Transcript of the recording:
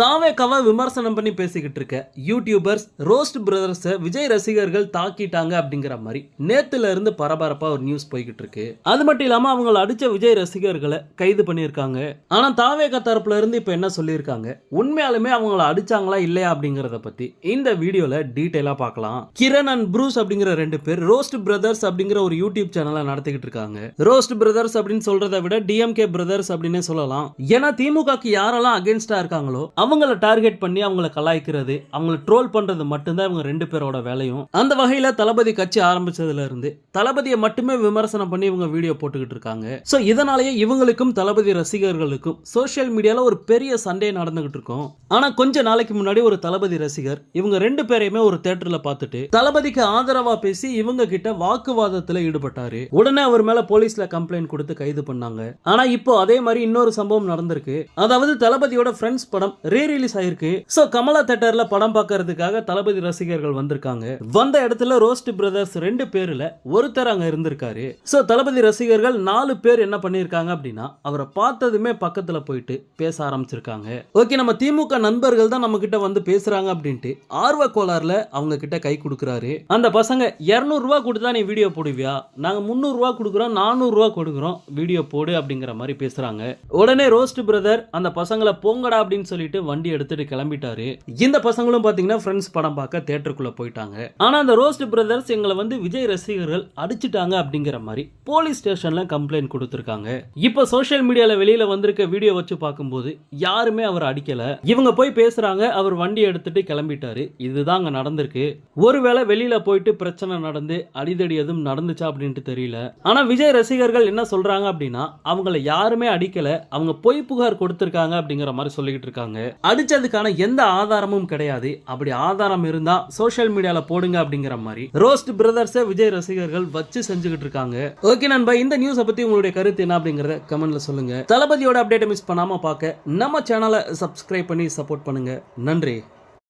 தாவே கவ விமர்சனம் பண்ணி பேசிக்கிட்டு இருக்க யூடியூபர்ஸ் ரோஸ்ட் பிரதர்ஸை விஜய் ரசிகர்கள் தாக்கிட்டாங்க அப்படிங்கிற மாதிரி நேத்துல இருந்து பரபரப்பா ஒரு நியூஸ் போய்கிட்டு இருக்கு. அது மட்டும் இல்லாம அவங்கள அடிச்ச விஜய் ரசிகர்களை கைது பண்ணியிருக்காங்க. ஆனா தாவேகா தரப்புல இருந்து இப்ப என்ன சொல்லியிருக்காங்க? உண்மையாலுமே அவங்கள அடிச்சாங்களா இல்லையா அப்படிங்கறத பத்தி இந்த வீடியோல டீட்டெயிலா பார்க்கலாம். கிரண் அண்ட் ப்ரூஸ் அப்படிங்கிற ரெண்டு பேர் ரோஸ்ட் பிரதர்ஸ் அப்படிங்கிற ஒரு யூடியூப் சேனலை நடத்திக்கிட்டு இருக்காங்க. ரோஸ்ட் பிரதர்ஸ் அப்படின்னு சொல்றதை விட டிஎம்கே பிரதர்ஸ் அப்படின்னே சொல்லலாம். ஏன்னா திமுகக்கு யாரெல்லாம் அகேன்ஸ்டா இருக்காங்களோ அவங்கள டார்கெட் பண்ணி அவங்கள கலாய்க்கிறது அவங்கள ட்ரோல் பண்ணுறது மட்டும்தான் இவங்க ரெண்டு பேரோட வேலையும். அந்த வகையில் தளபதி கட்சி ஆரம்பிச்சதுலேருந்து தளபதியை மட்டுமே விமர்சனம் பண்ணி இவங்க வீடியோ போட்டுக்கிட்டு இருக்காங்க. ஸோ இதனாலேயே இவங்களுக்கும் தளபதி ரசிகர்களுக்கும் சோஷியல் மீடியாவில் ஒரு பெரிய சண்டே நடந்துகிட்டு இருக்கும். ஆனால் கொஞ்ச நாளைக்கு முன்னாடி ஒரு தளபதி ரசிகர் இவங்க ரெண்டு பேரையுமே ஒரு தேட்டரில் பார்த்துட்டு தளபதிக்கு ஆதரவாக பேசி இவங்க கிட்ட வாக்குவாதத்தில் ஈடுபட்டாரு. உடனே அவர் மேலே போலீஸில் கம்ப்ளைண்ட் கொடுத்து கைது பண்ணாங்க. ஆனால் இப்போ அதே மாதிரி இன்னொரு சம்பவம் நடந்திருக்கு. அதாவது தளபதியோட ஃப்ரெண்ட்ஸ் படம் ரீ ரிலீஸ் ஆயிருக்கு. ஸோ கமலா தேட்டர்ல படம் பார்க்கறதுக்காக தளபதி ரசிகர்கள் வந்திருக்காங்க. வந்த இடத்துல ரோஸ்ட் பிரதர்ஸ் ரெண்டு பேர்ல ஒருத்தர் அங்க இருந்திருக்காரு. ஸோ தளபதி ரசிகர்கள் நாலு பேர் என்ன பண்ணியிருக்காங்க அப்படின்னா அவரை பார்த்ததுமே பக்கத்துல போயிட்டு பேச ஆரம்பிச்சிருக்காங்க. ஓகே நம்ம திமுக நண்பர்கள் தான் நம்ம கிட்ட வந்து பேசுறாங்க அப்படின்ட்டு ஆர்வ கோளாறுல அவங்க கிட்ட கை கொடுக்குறாரு. அந்த பசங்க 200 ரூபா கொடுத்தா நீ வீடியோ போடுவியா? நாங்க 300 ரூபா கொடுக்குறோம் 400 ரூபா கொடுக்குறோம் வீடியோ போடு அப்படிங்கிற மாதிரி பேசுறாங்க. உடனே ரோஸ்ட் பிரதர் அந்த பசங்களை போங்கடா அப்படின்னு சொல்லிட்டு வண்டி எடுத்துட்டு கிளம்பிட்டாரு. இந்த பசங்களும் பாத்தீங்கன்னா ஃப்ரெண்ட்ஸ் படம் பார்க்க தேட்டருக்குள்ள போயிட்டாங்க. ஆனா அந்த ரோஸ்ட் பிரதர்ஸ் எங்களை வந்து விஜய் ரசிகர்கள் அடிச்சிட்டாங்க அப்படிங்கிற மாதிரி போலீஸ் ஸ்டேஷன்ல கம்ப்ளைண்ட் கொடுத்துருக்காங்க. இப்போ சோஷியல் மீடியால வெளியில வந்திருக்க வீடியோ வச்சு பார்க்கும்போது யாருமே அவர் அடிக்கல. இவங்க போய் பேசுறாங்க அவர் வண்டி எடுத்துட்டு கிளம்பிட்டாரு. இதுதான் அங்க நடந்திருக்கு. ஒருவேளை வெளியில போயிட்டு பிரச்சனை நடந்து அடிதடி எதுவும் நடந்துச்சா அப்படின்ட்டு தெரியல. ஆனா விஜய் ரசிகர்கள் என்ன சொல்றாங்க அப்படின்னா அவங்கள யாருமே அடிக்கல அவங்க பொய் புகார் கொடுத்திருக்காங்க அப்படிங்கிற மாதிரி சொல்லிக்கிட்டு இருக்காங்க. அடிச்சதுக்கான எந்த ஆதாரமும் கிடையாது. அப்படி ஆதாரம் இருந்தா சோஷியல் மீடியால போடுங்க அப்படிங்கிற மாதிரி ரோஸ்ட் பிரதர்ஸை விஜய் ரசிகர்கள் வச்சு செஞ்சுக்கிட்டு இருக்காங்க. ஓகே நண்பா இந்த நியூஸை பத்தி உங்களுடைய கருத்து என்ன அப்படிங்கறத கமெண்ட்ல சொல்லுங்க. தளபதியோட அப்டேட்டை மிஸ் பண்ணாம பார்க்க நம்ம சேனலை சப்ஸ்கிரைப் பண்ணி சப்போர்ட் பண்ணுங்க. நன்றி.